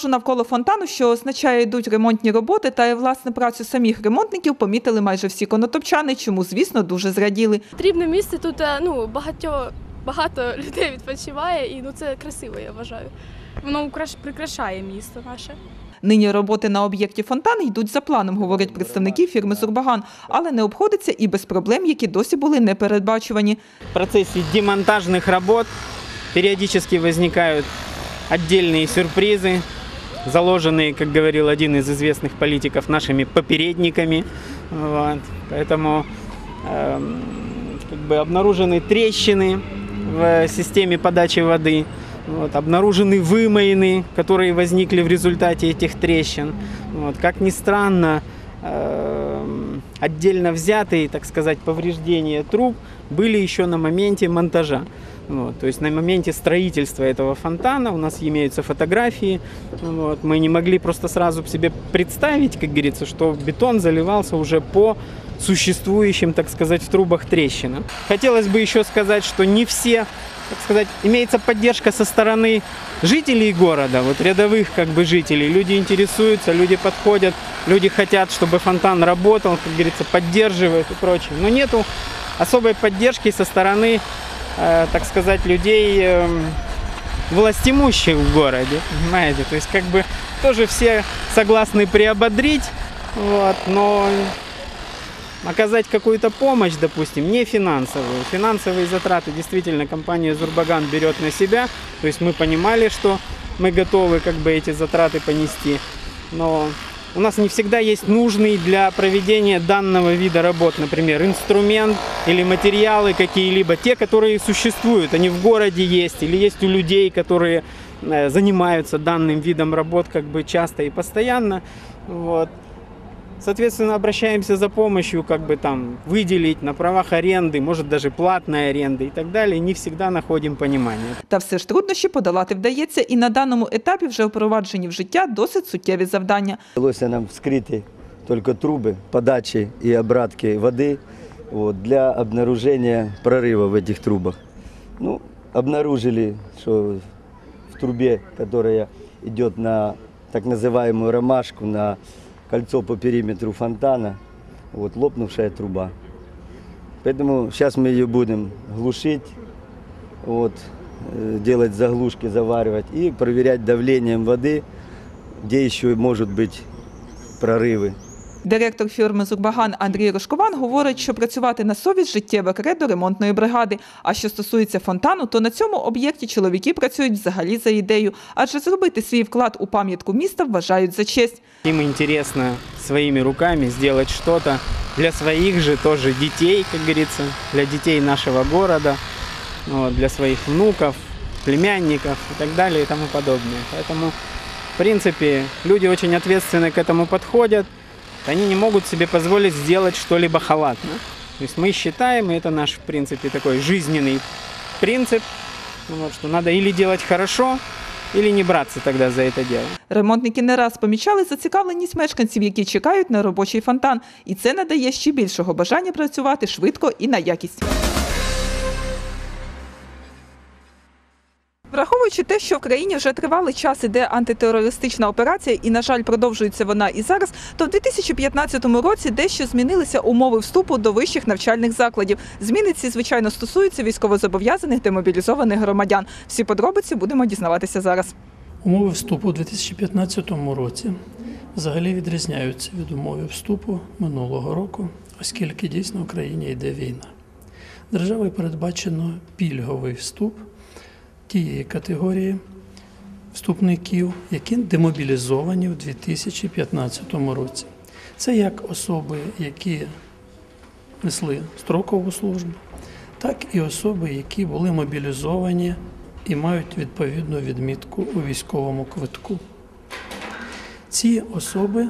Огорожу навколо фонтану, що означає йдуть ремонтні роботи, та і власне працю самих ремонтників помітили майже всі конотопчани, чому, звісно, дуже зраділи. Потрібне місце тут е, ну, багато, багато людей відпочиває, і ну, це красиво, я вважаю. Воно украш- прикрашає місто наше. Нині роботи на об'єкті фонтану йдуть за планом, говорять представники фірми Зурбаган, але не обходиться і без проблем, які досі були непередбачувані. В процессе демонтажных работ периодически возникают отдельные сюрпризы, Заложенные, как говорил один из известных политиков, нашими попередниками. Вот. Поэтому эм, как бы обнаружены трещины в системе подачи воды, вот, обнаружены вымоины, которые возникли в результате этих трещин. Вот. Как ни странно, эм, отдельно взятые, так сказать, повреждения труб были еще на моменте монтажа. Вот, то есть на моменте строительства этого фонтана у нас имеются фотографии. Вот, мы не могли просто сразу себе представить, как говорится, что бетон заливался уже по существующим, так сказать, в трубах трещинам. Хотелось бы еще сказать, что не все, так сказать, имеется поддержка со стороны жителей города, вот рядовых как бы жителей. Люди интересуются, люди подходят, люди хотят, чтобы фонтан работал, как говорится, поддерживают и прочее. Но нету особой поддержки со стороны, э, так сказать, людей эм, властимущих в городе, понимаете? То есть как бы тоже все согласны приободрить, вот, но оказать какую-то помощь, допустим, не финансовую. Финансовые затраты действительно компания Зурбаган берет на себя. То есть мы понимали, что мы готовы как бы эти затраты понести. Но у нас не всегда есть нужный для проведения данного вида работ, например, инструмент или материалы какие-либо, те, которые существуют, они в городе есть или есть у людей, которые э, занимаются данным видом работ как бы часто и постоянно. Вот. Соответственно, обращаемся за помощью, как бы там выделить на правах аренды, может даже платной аренды и так далее. Не всегда находим понимание. Та все ж труднощі подолати вдається, і на даному етапі вже впроваджені в життя досить суттєві завдання. Вдалося нам вскрити тільки труби подачі і обратки води от, для обнаружения прорыва в этих трубах. Ну, обнаружили, что в трубе, которая идет на так называемую ромашку, на кольцо по периметру фонтана, вот, лопнувшая труба. Поэтому сейчас мы ее будем глушить, вот, э, делать заглушки, заваривать и проверять давлением воды, где еще может быть прорывы. Директор фірми Зурбаган Андрій Рожкован говорить, що працювати на совість життєве кредо ремонтної бригади. А що стосується фонтану, то на цьому об'єкті чоловіки працюють взагалі за ідею, адже зробити свій вклад у пам'ятку міста вважають за честь. Им интересно своими руками сделать что-то для своих же тоже детей, как говорится, для детей нашего города, вот, для своих внуков, племянников и так далее и тому подобное. Поэтому, в принципе, люди очень ответственно к этому подходят Они не могут себе позволить сделать что-либо халатно. То есть мы считаем, и это наш, в принципе, такой жизненный принцип, ну вот, что надо или делать хорошо, или не браться тогда за это дело. Ремонтники не раз помічали зацікавленість мешканців, які чекають на робочий фонтан, і це надає ще більшого бажання працювати швидко і на якість. Враховуючи те, що в країні вже тривалий час іде антитерористична операція, і, на жаль, продовжується вона і зараз, то в 2015 році дещо змінилися умови вступу до вищих навчальних закладів. Зміни ці, звичайно, стосуються військовозобов'язаних демобілізованих громадян. Всі подробиці будемо дізнаватися зараз. Умови вступу у 2015 році взагалі відрізняються від умови вступу минулого року, оскільки дійсно в країні йде війна. Державою передбачено пільговий вступ тієї категорії вступників, які демобілізовані в 2015 році. Це як особи, які несли строкову службу, так і особи, які були мобілізовані і мають відповідну відмітку у військовому квитку. Ці особи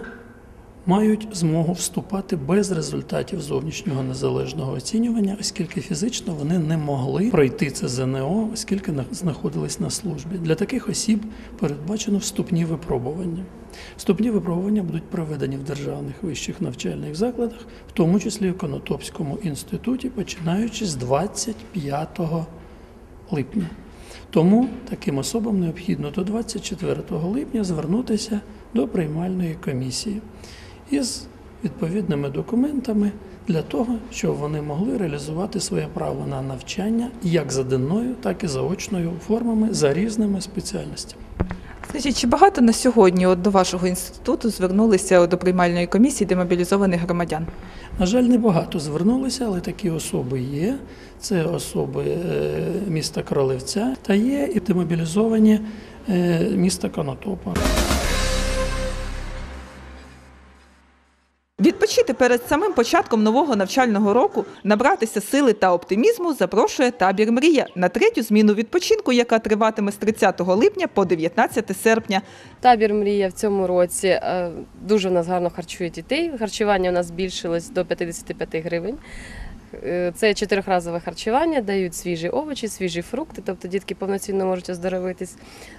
мають змогу вступати без результатів зовнішнього незалежного оцінювання, оскільки фізично вони не могли пройти це ЗНО, оскільки на- знаходились на службі. Для таких осіб передбачено вступні випробування. Вступні випробування будуть проведені в державних вищих навчальних закладах, в тому числі в Конотопському інституті, починаючи з 25 липня. Тому таким особам необхідно до 24 липня звернутися до приймальної комісії із відповідними документами для того, щоб вони могли реалізувати своє право на навчання як за денною, так і заочною формами за різними спеціальностями. Скажіть, чи багато на сьогодні от до вашого інституту звернулися до приймальної комісії демобілізованих громадян? На жаль, небагато звернулися, але такі особи є. Це особи е, міста Кролевця та є і демобілізовані е, міста Конотопа. Перед самим початком нового навчального року, набратися сили та оптимізму запрошує табір Мрія на третю зміну відпочинку, яка триватиме з 30 липня по 19 серпня. Табір Мрія в цьому році е, дуже в нас гарно харчує дітей. Харчування у нас збільшилось до 55 гривень. Е, Це чотирьохразове харчування, дають свіжі овочі, свіжі фрукти, тобто дітки повноцінно можуть оздоровитись.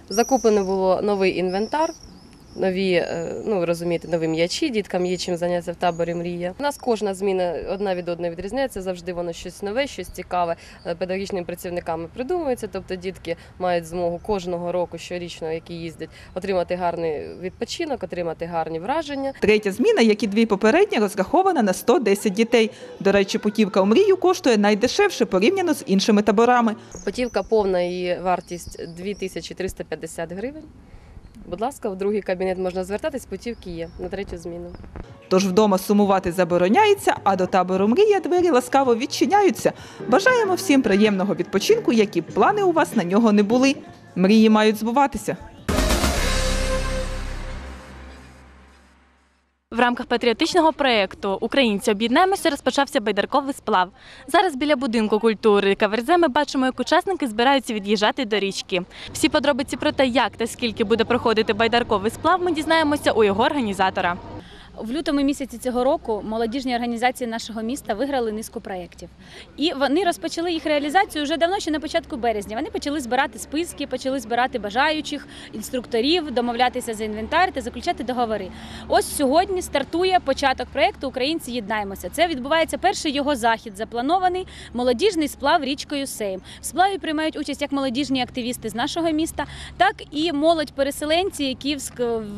Закуплено було новий інвентар. Нові, е, ну розумієте, нові м'ячі, діткам є чим зайнятися в таборі мрія. У нас кожна зміна одна від одної відрізняється. Завжди воно щось нове, щось цікаве е, педагогічними працівниками придумується. Тобто дітки мають змогу кожного року щорічно, які їздять, отримати гарний відпочинок, отримати гарні враження. Третя зміна, як і дві попередні, розрахована на 110 дітей. До речі, путівка у мрію коштує найдешевше порівняно з іншими таборами. Путівка повна її вартість 2350 гривень. Будь ласка, в другий кабінет можна звертатись, путівки є на третю зміну. Тож вдома сумувати забороняється, а до табору мрія двері ласкаво відчиняються. Бажаємо всім приємного відпочинку, які б плани у вас на нього не були. Мрії мають збуватися. Рамках патріотичного проєкту Українці об'єднаємося розпочався байдарковий сплав. Зараз біля будинку культури Каверзе ми бачимо, як учасники збираються від'їжджати до річки. Всі подробиці про те, як та скільки буде проходити байдарковий сплав, ми дізнаємося у його організатора. В лютому місяці цього року молодіжні організації нашого міста виграли низку проєктів. І вони розпочали їх реалізацію вже давно, ще на початку березня. Вони почали збирати списки, почали збирати бажаючих, інструкторів, домовлятися за інвентар та заключати договори. Ось сьогодні стартує початок проєкту Українці єднаємося. Це відбувається перший його захід, запланований молодіжний сплав річкою Сейм. В сплаві приймають участь як молодіжні активісти з нашого міста, так і молодь-переселенці, які в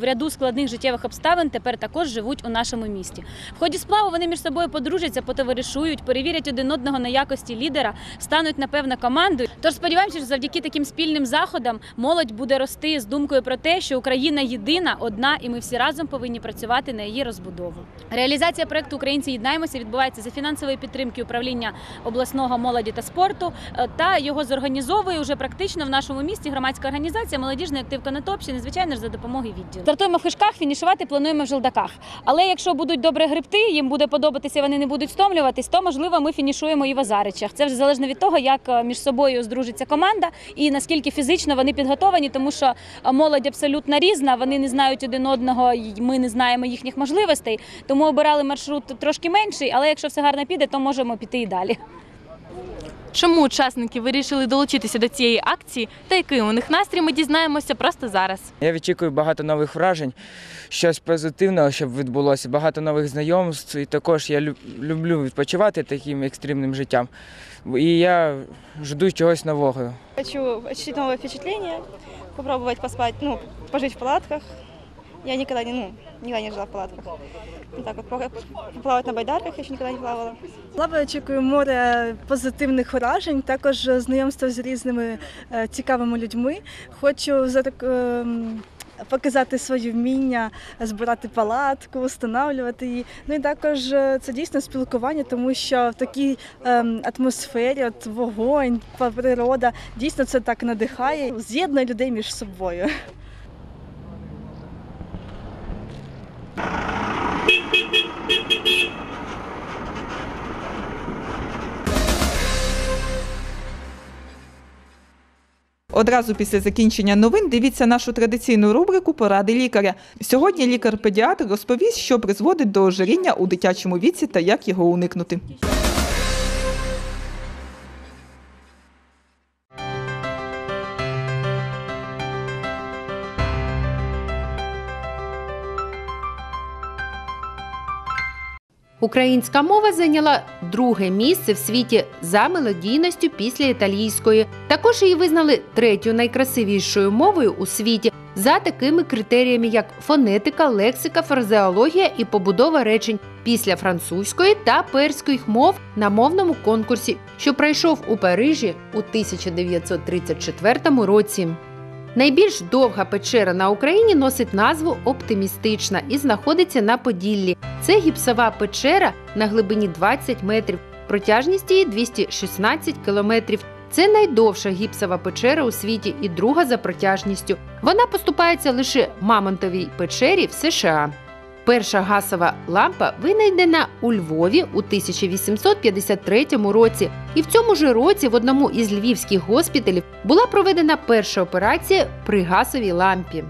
в ряду складних життєвих обставин тепер також живуть у нашому місті. В ході сплаву вони між собою подружаться, потоваришують, перевірять один одного на якості лідера, стануть напевно командою. Тож сподіваємося, що завдяки таким спільним заходам молодь буде рости з думкою про те, що Україна єдина, одна, і ми всі разом повинні працювати на її розбудову. Реалізація проекту Українці єднаємося відбувається за фінансової підтримки управління обласного молоді та спорту е, та його зорганізовує уже практично в нашому місті громадська організація Молодіжний актив Конотопщини, звичайно ж за допомогою відділу. Стартуємо в хишках, фінішувати плануємо в Желдаках. Але якщо будуть добре грибти, їм буде подобатися, вони не будуть стомлюватись, то можливо ми фінішуємо і в Азаричах. Це вже залежно від того, як е, між собою здружиться команда і наскільки фізично вони підготовані, тому що е, молодь абсолютно різна, вони не знають один одного, ми не знаємо їхніх можливостей. Тому обирали маршрут трошки менший, але якщо все гарно піде, то можемо піти і далі. Чому учасники вирішили долучитися до цієї акції та який у них настрій, ми дізнаємося просто зараз. Я відчікую багато нових вражень, щось позитивного, щоб відбулося, багато нових знайомств. І також я люблю відпочивати таким екстремним життям. І я жду чогось нового. Хочу ощутить новое впечатление, попробовать поспать, ну, пожить в палатках. Я никогда не, ну, никогда не жила в палатках. Вот так вот, по- на байдарках я ще ніколи не плавала. Лаба очікую море позитивних вражень, також знайомство з різними е, цікавими людьми. Хочу ем, показати своє вміння збирати палатку, встановлювати її. Ну і також е, це дійсно спілкування, тому що в такій ем, атмосфері, от вогонь, природа, дійсно це так надихає, з'єднує людей між собою. Одразу після закінчення новин дивіться нашу традиційну рубрику Поради лікаря. Сьогодні лікар-педіатр розповість, що призводить до ожиріння у дитячому віці та як його уникнути. Українська мова зайняла друге місце в світі за мелодійністю після італійської. Також її визнали третьою найкрасивішою мовою у світі за такими критеріями, як фонетика, лексика, фразеологія і побудова речень після французької та перських мов на мовному конкурсі, що пройшов у Парижі у 1934 році. Найбільш довга печера на Україні носить назву Оптимістична і знаходиться на Поділлі. Це гіпсова печера на глибині 20 метрів, протяжність її 216 кілометрів. Це найдовша гіпсова печера у світі і друга за протяжністю. Вона поступається лише Мамонтовій печері в США. Перша газова лампа винайдена у Львові у 1853 році, і в цьому ж році в одному із львівських госпіталів була проведена перша операція при газовій лампі.